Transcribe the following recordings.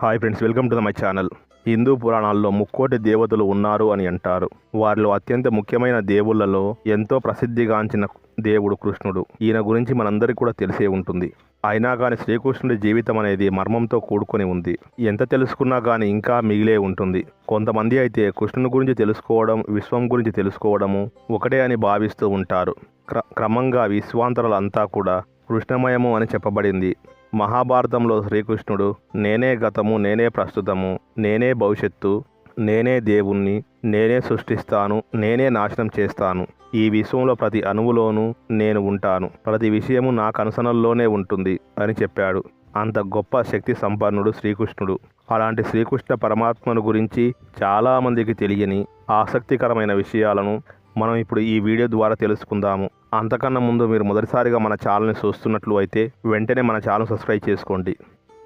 Hi friends welcome to the my channel. Hindu పురాణాల్లో ముక్కోటి దేవతలు ఉన్నారు అని అంటారు. వారిలో అత్యంత ముఖ్యమైన దేవుళ్ళలో ఎంతో ప్రసిద్ధిగాంచిన దేవుడు కృష్ణుడు. ఈయన గురించి మనందరికీ కూడా తెలిసే ఉంటుంది. అయినా కానీ శ్రీకృష్ణుడి జీవితం అనేది మర్మంతో కూడుకొని ఉంది. ఎంత తెలుసుకున్నా కానీ ఇంకా మిగిలే ఉంటుంది. కొంతమంది అయితే కృష్ణుని గురించి తెలుసుకోవడం విశ్వం గురించి తెలుసుకోవడము ఒకటే అని భావిస్తూ ఉంటారు. క్ర క్రమంగా విశ్వాంతరాలంతా కూడా కృష్ణమయము అని చెప్పబడింది. మహాభారతంలో శ్రీకృష్ణుడు నేనే గతము నేనే ప్రస్తుతము నేనే భవిష్యత్తు నేనే దేవుణ్ణి నేనే సృష్టిస్తాను నేనే నాశనం చేస్తాను. ఈ విశ్వంలో ప్రతి అణువులోనూ నేను ఉంటాను. ప్రతి విషయము నా కనుసనల్లోనే ఉంటుంది అని చెప్పాడు. అంత గొప్ప శక్తి సంపన్నుడు శ్రీకృష్ణుడు. అలాంటి శ్రీకృష్ణ పరమాత్మను గురించి చాలామందికి తెలియని ఆసక్తికరమైన విషయాలను మనం ఇప్పుడు ఈ వీడియో ద్వారా తెలుసుకుందాము. అంతకన్నా ముందు మీరు మొదటిసారిగా మన ఛానల్ని చూస్తున్నట్లు అయితే వెంటనే మన ఛానల్ సబ్స్క్రైబ్ చేసుకోండి.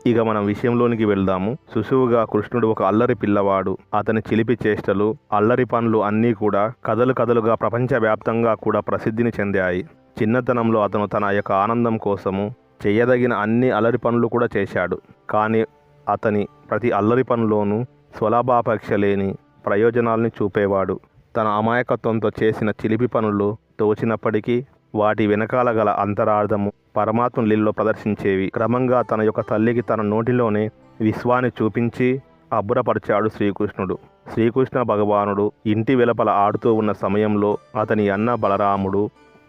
ఇక మనం విషయంలోనికి వెళ్దాము. శుశువుగా కృష్ణుడు ఒక అల్లరి పిల్లవాడు. అతని చిలిపి చేష్టలు అల్లరి పనులు అన్నీ కూడా కథలు కథలుగా ప్రపంచవ్యాప్తంగా కూడా ప్రసిద్ధిని చెందాయి. చిన్నతనంలో అతను తన యొక్క ఆనందం కోసము చేయదగిన అన్ని అల్లరి పనులు కూడా చేశాడు. కానీ అతని ప్రతి అల్లరి పనిలోనూ స్వలాభాపేక్ష లేని ప్రయోజనాల్ని చూపేవాడు. తన అమాయకత్వంతో చేసిన చిలిపి పనులు తోచినప్పటికీ వాటి వెనకాల గల అంతరార్థము పరమాత్మ లీలలో ప్రదర్శించేవి. క్రమంగా తన యొక్క తల్లికి తన నోటిలోనే విశ్వాన్ని చూపించి అబ్బురపరిచాడు శ్రీకృష్ణుడు. శ్రీకృష్ణ భగవానుడు ఇంటి వెలపల ఆడుతూ ఉన్న సమయంలో అతని అన్న బలరాముడు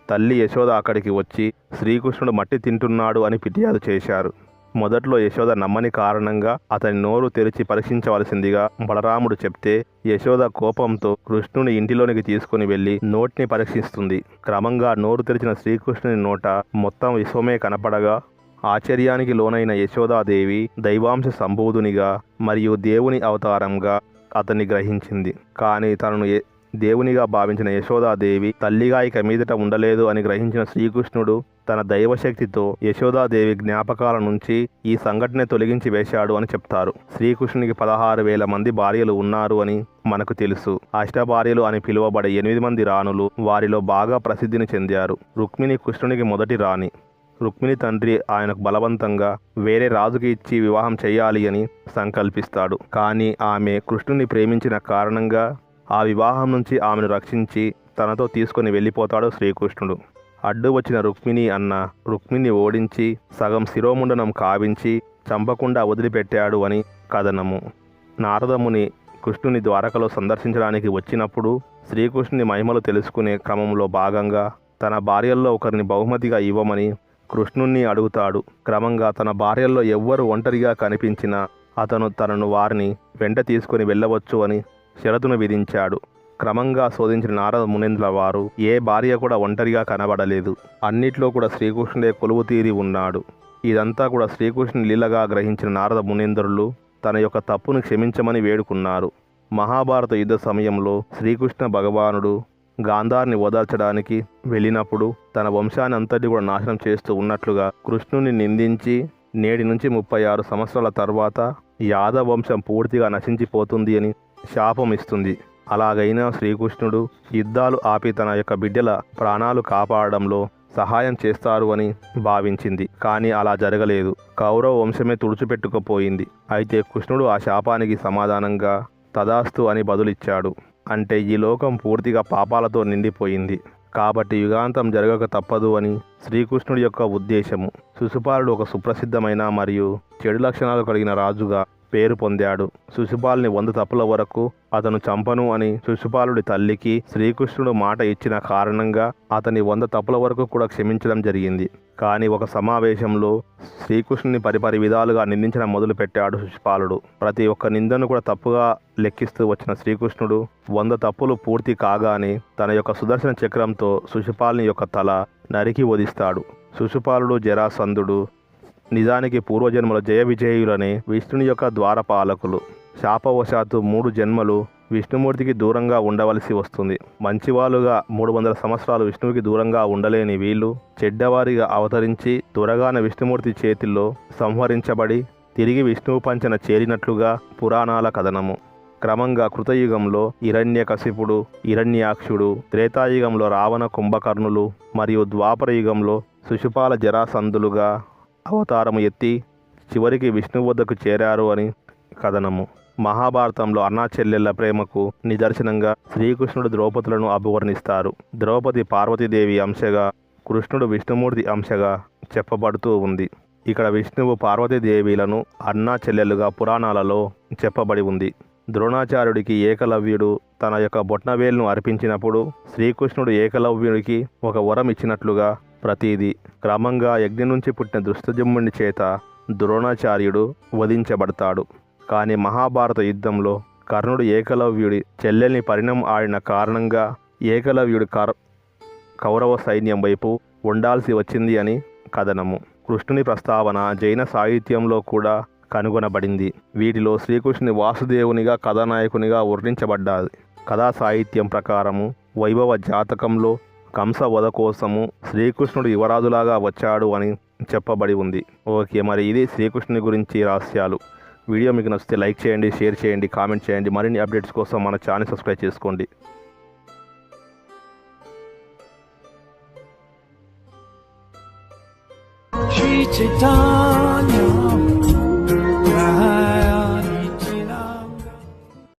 తల్లి యశోద అక్కడికి వచ్చి శ్రీకృష్ణుడు మట్టి తింటున్నాడు అని ఫిర్యాదు చేశారు. మొదట్లో యశోద నమ్మని కారణంగా అతని నోరు తెరిచి పరీక్షించవలసిందిగా బలరాముడు చెప్తే యశోద కోపంతో కృష్ణుని ఇంటిలోనికి తీసుకుని వెళ్ళి నోటిని పరీక్షిస్తుంది. క్రమంగా నోరు తెరిచిన శ్రీకృష్ణుని నోట మొత్తం విశ్వమే కనపడగా ఆశ్చర్యానికి లోనైన యశోదాదేవి దైవాంశ సంబోధునిగా మరియు దేవుని అవతారంగా అతన్ని గ్రహించింది. కానీ తనను ఏ- దేవునిగా భావించిన యశోదాదేవి తల్లిగా ఇక మీదట ఉండలేదు అని గ్రహించిన శ్రీకృష్ణుడు తన దైవశక్తితో యశోదాదేవి జ్ఞాపకాల నుంచి ఈ సంఘటన తొలగించి వేశాడు అని చెప్తారు. శ్రీకృష్ణునికి పదహారు వేల మంది భార్యలు ఉన్నారు అని మనకు తెలుసు. అష్టభార్యలు అని పిలువబడే ఎనిమిది మంది రాణులు వారిలో బాగా ప్రసిద్ధిని చెందారు. రుక్మిణి కృష్ణునికి మొదటి రాణి. రుక్మిణి తండ్రి ఆయనకు బలవంతంగా వేరే రాజుకి ఇచ్చి వివాహం చేయాలి అని సంకల్పిస్తాడు. కానీ ఆమె కృష్ణుని ప్రేమించిన కారణంగా ఆ వివాహం నుంచి ఆమెను రక్షించి తనతో తీసుకొని వెళ్ళిపోతాడు శ్రీకృష్ణుడు. అడ్డు వచ్చిన రుక్మిణి అన్న రుక్మిణి ఓడించి సగం శిరోముండనం కావించి చంపకుండా వదిలిపెట్టాడు అని కథనము. నారదముని కృష్ణుని ద్వారకలో సందర్శించడానికి వచ్చినప్పుడు శ్రీకృష్ణుని మహిమలు తెలుసుకునే క్రమంలో భాగంగా తన భార్యల్లో ఒకరిని బహుమతిగా ఇవ్వమని కృష్ణుణ్ణి అడుగుతాడు. క్రమంగా తన భార్యల్లో ఎవ్వరు ఒంటరిగా కనిపించినా అతను తనను వారిని వెంట తీసుకొని వెళ్ళవచ్చు అని షరతును విధించాడు. క్రమంగా శోధించిన నారద మునేంద్ర వారు ఏ భార్య కూడా ఒంటరిగా కనబడలేదు. అన్నిట్లో కూడా శ్రీకృష్ణుడే కొలువు తీరి ఉన్నాడు. ఇదంతా కూడా శ్రీకృష్ణుని లీలగా గ్రహించిన నారద మునేంద్రులు తన యొక్క తప్పును క్షమించమని వేడుకున్నారు. మహాభారత యుద్ధ సమయంలో శ్రీకృష్ణ భగవానుడు గాంధార్ని ఓదార్చడానికి వెళ్ళినప్పుడు తన వంశాన్ని అంతటి కూడా నాశనం చేస్తూ ఉన్నట్లుగా కృష్ణుని నిందించి నేటి నుంచి ముప్పై ఆరు సంవత్సరాల తర్వాత యాదవ వంశం పూర్తిగా నశించిపోతుంది అని శాపం ఇస్తుంది అలాగైనా శ్రీకృష్ణుడు యుద్ధాలు ఆపి తన యొక్క బిడ్డల ప్రాణాలు కాపాడడంలో సహాయం చేస్తారు అని భావించింది. కానీ అలా జరగలేదు. కౌరవ వంశమే తుడిచిపెట్టుకుపోయింది. అయితే కృష్ణుడు ఆ శాపానికి సమాధానంగా తదాస్తు అని బదులిచ్చాడు. అంటే ఈ లోకం పూర్తిగా పాపాలతో నిండిపోయింది. కాబట్టి యుగాంతం జరగక తప్పదు అని శ్రీకృష్ణుడి యొక్క ఉద్దేశము. శిశుపాలుడు ఒక సుప్రసిద్ధమైన మరియు చెడు లక్షణాలు కలిగిన రాజుగా పేరు పొందాడు. శిశుపాలుని వంద తప్పుల వరకు అతను చంపను అని శిశుపాలుడి తల్లికి శ్రీకృష్ణుడు మాట ఇచ్చిన కారణంగా అతని వంద తప్పుల వరకు కూడా క్షమించడం జరిగింది. కానీ ఒక సమావేశంలో శ్రీకృష్ణుని పరిపరి విధాలుగా నిందించడం మొదలుపెట్టాడు శిశుపాలుడు ప్రతి ఒక్క నిందను కూడా తప్పుగా లెక్కిస్తూ వచ్చిన శ్రీకృష్ణుడు వంద తప్పులు పూర్తి కాగానే తన యొక్క సుదర్శన చక్రంతో శిశుపాలుని యొక్క తల నరికి వధిస్తాడు. శిశుపాలుడు జరాసంధుడు నిజానికి పూర్వజన్మల జయ విజయులని విష్ణుని యొక్క ద్వారపాలకులు. శాపవశాత్తు మూడు జన్మలు విష్ణుమూర్తికి దూరంగా ఉండవలసి వస్తుంది. మంచివాళ్ళుగా మూడు వందల సంవత్సరాలు విష్ణువుకి దూరంగా ఉండలేని వీళ్ళు చెడ్డవారిగా అవతరించి త్వరగానే విష్ణుమూర్తి చేతిలో సంహరించబడి తిరిగి విష్ణువు పంచన చేరినట్లుగా పురాణాల కథనము. క్రమంగా కృతయుగంలో హిరణ్యకశిపుడు హిరణ్యాక్షుడు త్రేతాయుగంలో రావణ కుంభకర్ణులు మరియు ద్వాపర యుగంలో శిశుపాల జరాసంధులుగా అవతారము ఎత్తి చివరికి విష్ణు వద్దకు చేరారు అని కథనము. మహాభారతంలో అన్నా చెల్లెళ్ళ ప్రేమకు నిదర్శనంగా శ్రీకృష్ణుడు ద్రౌపదులను అభివర్ణిస్తారు. ద్రౌపది పార్వతీదేవి అంశగా కృష్ణుడు విష్ణుమూర్తి అంశగా చెప్పబడుతూ ఉంది. ఇక్కడ విష్ణువు పార్వతీదేవిలను అన్నా చెల్లెలుగా పురాణాలలో చెప్పబడి ఉంది. ద్రోణాచార్యుడికి ఏకలవ్యుడు తన యొక్క బొట్నవేలును అర్పించినప్పుడు శ్రీకృష్ణుడు ఏకలవ్యుడికి ఒక వరం ఇచ్చినట్లుగా ప్రతీది. క్రమంగా యజ్ఞ నుంచి పుట్టిన దుష్టజమ్ముని చేత ద్రోణాచార్యుడు వధించబడతాడు. కానీ మహాభారత యుద్ధంలో కర్ణుడు ఏకలవ్యుడి చెల్లెల్ని పరిణం ఆడిన కారణంగా ఏకలవ్యుడి కర్ కౌరవ సైన్యం వైపు ఉండాల్సి వచ్చింది అని కథనము. కృష్ణుని ప్రస్తావన జైన సాహిత్యంలో కూడా కనుగొనబడింది. వీటిలో శ్రీకృష్ణుని వాసుదేవునిగా కథానాయకునిగా వర్ణించబడ్డాది. కథా సాహిత్యం ప్రకారము వైభవ జాతకంలో కంస వధ కోసము శ్రీకృష్ణుడు యువరాజులాగా వచ్చాడు అని చెప్పబడి ఉంది. ఓకే మరి ఇది శ్రీకృష్ణుని గురించి రహస్యాలు. వీడియో మీకు నచ్చితే లైక్ చేయండి షేర్ చేయండి కామెంట్ చేయండి. మరిన్ని అప్డేట్స్ కోసం మన ఛానల్ సబ్స్క్రైబ్ చేసుకోండి. Shri